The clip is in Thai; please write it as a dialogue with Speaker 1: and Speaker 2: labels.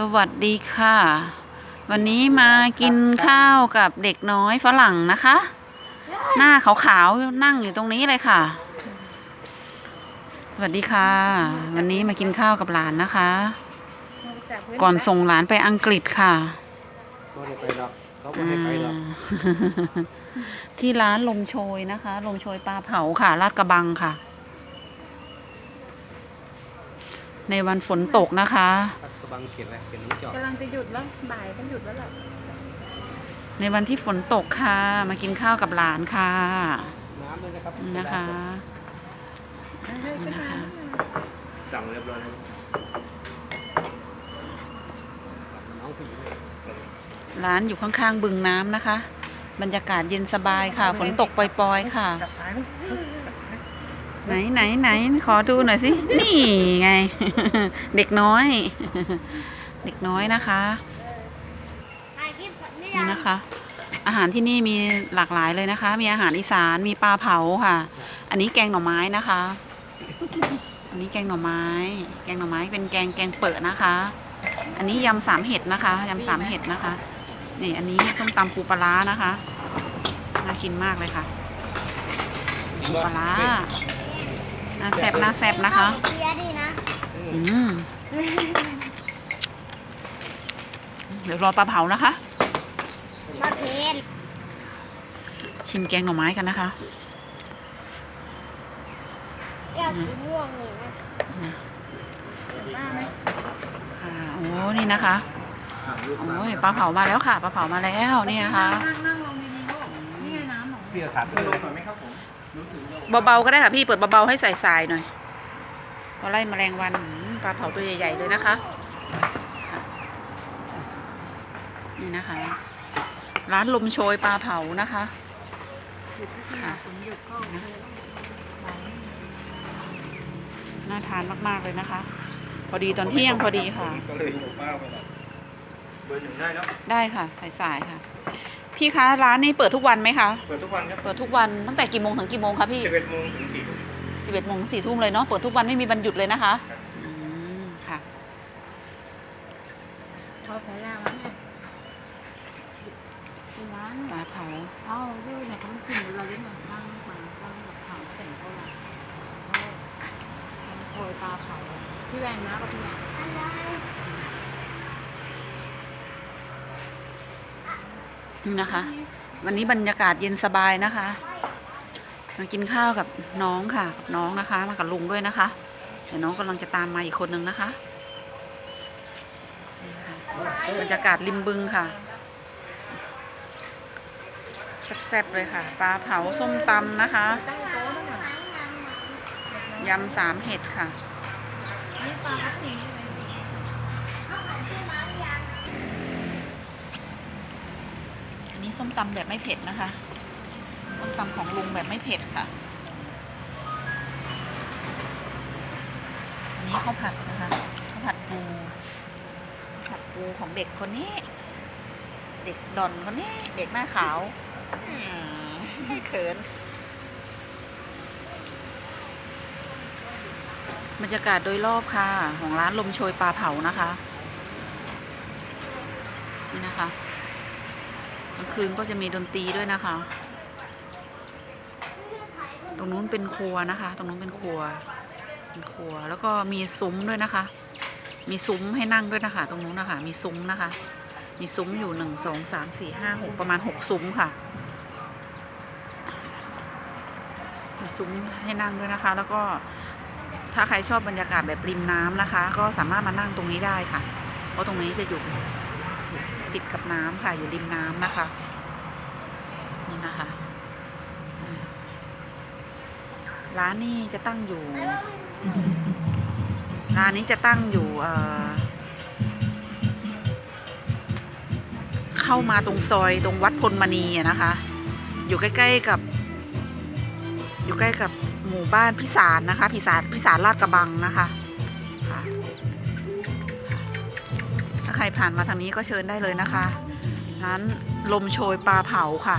Speaker 1: สวัสดีค่ะ วันนี้มากินข้าวกับเด็กน้อยฝรั่งนะคะ หน้าขาวๆนั่งอยู่ตรงนี้เลยค่ะ สวัสดีค่ะ วันนี้มากินข้าวกับหลานนะคะ ก่อนส่งหลานไปอังกฤษค่ะ
Speaker 2: ก็ได้ไปหรอกเขาไม่ให้ไปหรอก
Speaker 1: อ่าที่ร้านลมโชยนะคะ ลมโชยปลาเผาค่ะลาดกระบังค่ะ ในวันฝนตกนะคะ
Speaker 2: ตัดก ระบังเขียนอะไรเขียนน้ำจอด
Speaker 3: กำลังจะหยุดแล้วบ่ายต้องหยุดแล้วแหละ
Speaker 1: ในวันที่ฝนตกค่ะ มากินข้าวกับหลานค่ะ
Speaker 2: น้ำเลยนะครับ
Speaker 1: นะคะ
Speaker 3: ให้ขึ้นมา
Speaker 2: สั่งเรียบร้อยแล้วน้องผู้หญิงเนี่ย
Speaker 1: ร้านอยู่ข้างๆบึงน้ำนะคะ บรรยากาศเย็นสบายค่ะ ฝนตกปล่อยๆค่ะ
Speaker 3: จับท้าย
Speaker 1: ไหนไหนไหนขอดูหน่อยสิ นี่ไง เด็กน้อย เด็กน้อยนะคะนี่นะคะ อาหารที่นี่มีหลากหลายเลยนะคะ มีอาหารอีสานมีปลาเผาค่ะ อันนี้แกงหน่อไม้นะคะ อันนี้แกงหน่อไม้ แกงหน่อไม้เป็นแกงแกงเปิดนะคะ อันนี้ยำสามเห็ดนะคะยำสามเห็ดนะคะนี่อันนี้ส้มตำปูปลาร้านะคะน่ากินมากเลยค่ะ ปูปลา แซ่บน่าแซ่บนะคะ
Speaker 4: เดีนะ
Speaker 1: อืม เดี๋ยวรอปลาเผานะคะ
Speaker 4: มาเพน
Speaker 1: ชิมแกงหน่อไม้กันนะคะ
Speaker 4: แก้วสีม่วงนี่นะ
Speaker 1: อ่าโอ้นี่นะคะ โอ้ยปลาเผามาแล้วค่ะ ปลาเผามาแล้วนี่นะคะ
Speaker 3: นั่งนั่งลงดีๆลูกนี่ไงน้ำหนอง
Speaker 2: พี่จะถามเลย
Speaker 1: เบาๆก็ได้ค่ะพี่เปิดเบาๆให้ใส่ทรายหน่อยเพราะไล่แมลงวันอืมปลาเผาตัวใหญ่ๆเลยนะคะค่ะนี่นะคะ ร้านลมโชยปลาเผานะคะค่ะน่าทานมากๆเลยนะคะ พอดีตอนเที่ยงพอดีค่ะ
Speaker 2: ก็เลยบอกป้าไปหรอกเบอร์หนึ่งได้เนาะ
Speaker 1: ได้ค่ะสายๆค่ะ พี่คะร้านนี้เปิดทุกวันไหมคะ
Speaker 2: เปิดทุกวันครับ
Speaker 1: เปิดทุกวันตั้งแต่กี่โมงถึงกี่โมงคะพี่
Speaker 2: สิบเอ็ดโมงถึงสี่ทุ่ม
Speaker 1: สิบเอ็ดโมงสี่ทุ่มเลยเนาะเปิดทุกวันไม่มีวันหยุดเลยนะคะอืมค่ะ
Speaker 3: พอแผลแรงแล้วไงร้าน
Speaker 1: ปลาเผา
Speaker 3: เอ้าด้วยเนี่ยเขาไม่กินเราด้วยนะสร้างมาสร้างแบบเผาแต่งเขาละโชยปลาเผาพี่แวงนะกับพี่แวง
Speaker 1: นี่ นะคะ วันนี้บรรยากาศเย็นสบายนะคะมากินข้าวกับน้องค่ะกับน้องนะคะ มากับลุงด้วยนะคะเดี๋ยวน้องกำลังจะตามมาอีกคนนึงนะคะบรรยากาศริมบึงค่ะแซ่บๆเลยค่ะ ปลาเผาส้มตำนะคะยำสามเห็ดค่ะ
Speaker 3: นี่ปลาพัดจริงใช่ไหม
Speaker 1: ส้มตำแบบไม่เผ็ดนะคะ ส้มตำของลุงแบบไม่เผ็ดค่ะ อันนี้ข้าวผัดนะคะข้าวผัดปูผัดปูของเด็กคนนี้ เด็กดอนคนนี้ เด็กหน้าขาวอืมเขินบรรยากาศโดยรอบค่ะ ของร้านลมโชยปลาเผานะคะ นี่นะคะ กลางคืนก็จะมีดนตรีด้วยนะคะ ตรงนู้นเป็นครัวนะคะ ตรงนู้นเป็นครัว เป็นครัว แล้วก็มีซุ้มด้วยนะคะ มีซุ้มให้นั่งด้วยนะคะ ตรงนู้นนะคะ มีซุ้มนะคะ มีซุ้มอยู่หนึ่งสองสามสี่ห้าหกประมาณหกซุ้มค่ะ มีซุ้มให้นั่งด้วยนะคะ แล้วก็ถ้าใครชอบบรรยากาศแบบริมน้ำนะคะ ก็สามารถมานั่งตรงนี้ได้ค่ะ เพราะตรงนี้จะอยู่ ติดกับน้ำค่ะ อยู่ริมน้ำนะคะ นี่นะคะ ร้านนี้จะตั้งอยู่ ร้านนี้จะตั้งอยู่เอ่อเข้ามาตรงซอยตรงวัดพลมณีนะคะ อยู่ใกล้ ๆกับ อยู่ใกล้กับหมู่บ้านพิสารนะคะ พิสารพิสารลาดกระบังนะคะค่ะ ใครผ่านมาทางนี้ก็เชิญได้เลยนะคะ ร้านลมโชยปลาเผาค่ะ